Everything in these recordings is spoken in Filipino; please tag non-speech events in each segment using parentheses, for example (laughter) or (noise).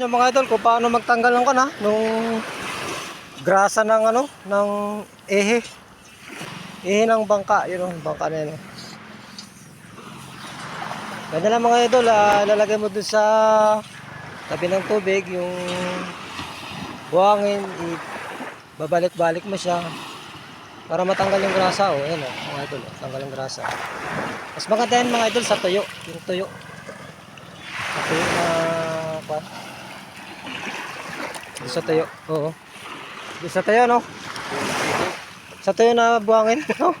Yung mga idol, kung paano magtanggal ng kana nung grasa ng ano, ng ehe. Ehe ng bangka, yun oh, bangka na yun. Ganda lang mga idol, ah, lalagay mo dun sa tabi ng tubig, yung buhangin, babalik-balik mo siya para matanggal yung grasa, oh, ayan oh, mga idol, oh, tanggal yung grasa. Mas maganda yan mga idol sa tuyo, yung tuyo. Sa tuyo na, kwan. Yung Sa tuyo, oo. Yung Sa tuyo, no? Sa tuyo na buhangin, (laughs) no?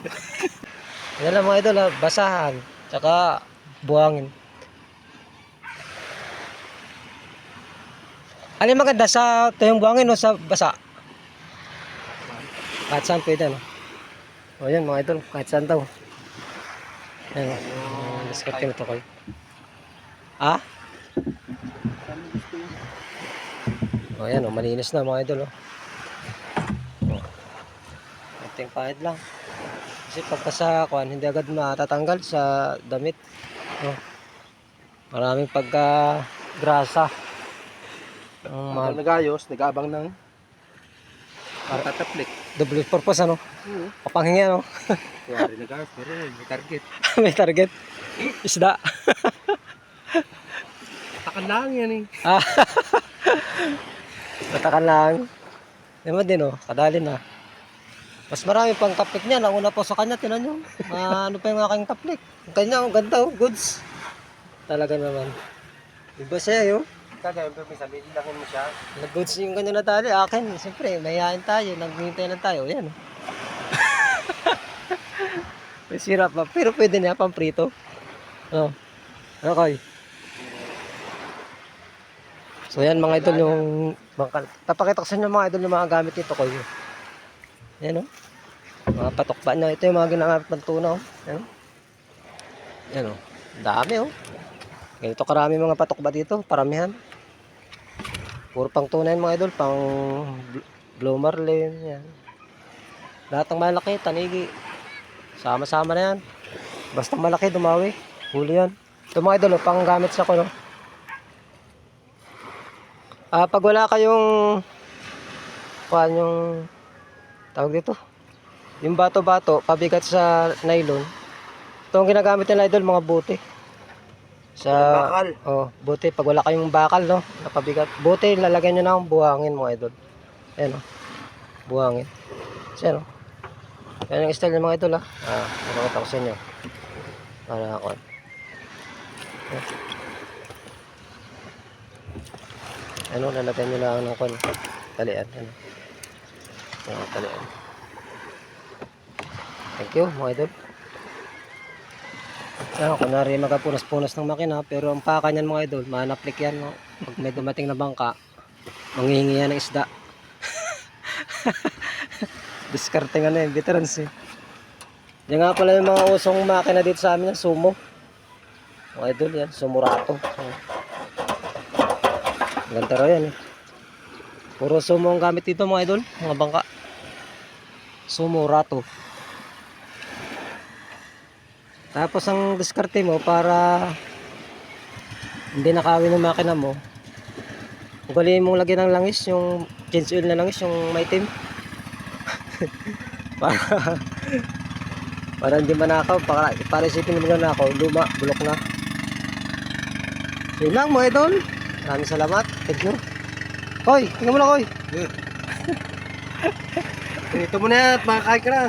Yan lang mga idol, ah, basahan. Tsaka buhangin. Alin maganda sa tuyong buhangin o sa basa? Kahit saan pwede, no? O yan mga idol, kahit saan daw. Yan, uh, discard nito koy. Ah? O yan, oh, malinis na mga idol. Oh. Oh. Ating pahid lang. Kasi pagka sa kuan, hindi agad matatanggal sa damit. Oh. Maraming pagka grasa. Ang Mga nagayos, nag-abang ng patataplik. double purpose ano? Oo. Kapanghingi ano? Kuwari nagayos, pero may target. (laughs) May target. Isda. Takan lang yan eh. (laughs) Matakan lang. Naman din oh, kadali na. Mas marami pang taplik niya. Nauna po sa kanya, tinan nyo. Ah, (laughs) ano pa yung aking taplik. Ang kanya, ang ganda oh, goods. Talaga naman. Iba siya yun. Kagaya pa may sabihin lang mo siya. Nag-goods yung kanya na tali. Akin, siyempre, mayayain tayo. Naghihintay lang tayo. Yan oh. (laughs) May sira pa. Pero pwede niya, pang prito. Oh. Okay. So yan mga idol yung bangkal. Tapakita ko sa inyo mga idol yung mga gamit nito ko. Yan o. Mga patokba na. Ito yung mga ginagamit ng tuna o. Yan o. Yan o. Dami o. Ganito karami mga patokba dito. Paramihan. Puro pang tuna yan mga idol. Pang bl- blow marlin. Yan. Lahat ng malaki, tanigi. Sama-sama na yan. Basta malaki, dumawi. Huli yan. Ito mga idol, oh, pang gamit sa ko, no? Ah, pag wala kayong kuan yung tawag dito. Yung bato-bato, pabigat sa nylon. Ito ang ginagamit nila idol, mga buti. Sa Bakal. Oh, buti pag wala kayong bakal, no? Napabigat. Buti lalagyan niyo na ng buhangin mga idol. Ayan, oh. Buhangin. Siya, no? Yan ang style ng mga idol, ha? Ah, napakita ko sa inyo. Para ako. Ano, lalagyan nyo lang ng kwan. Talian. Ano. Mga talian. Thank you, mga idol. Ano, kunwari magapunas-punas ng makina, pero ang paka niyan mga idol, manaplik yan. No? Pag may dumating na bangka, manghihingi yan ng isda. (laughs) Discarding ano yung veterans eh. Yan nga pala yung mga usong makina dito sa amin, yung sumo. Mga idol yan, sumurato. So, Ganda raw yan eh. Puro sumo ang gamit dito mga idol, mga bangka. Sumo rato. Tapos ang diskarte mo para hindi nakawin ng makina mo. Ugaliin mong lagyan ng langis, yung change oil na langis, yung maitim. (laughs) para para hindi manakaw, para, para isipin mo na ako, luma, bulok na. Yun lang mga idol. Maraming salamat. Thank you. Hoy, tingnan mo na, Hoy. (laughs) Ito mo na yan, makakain ka na.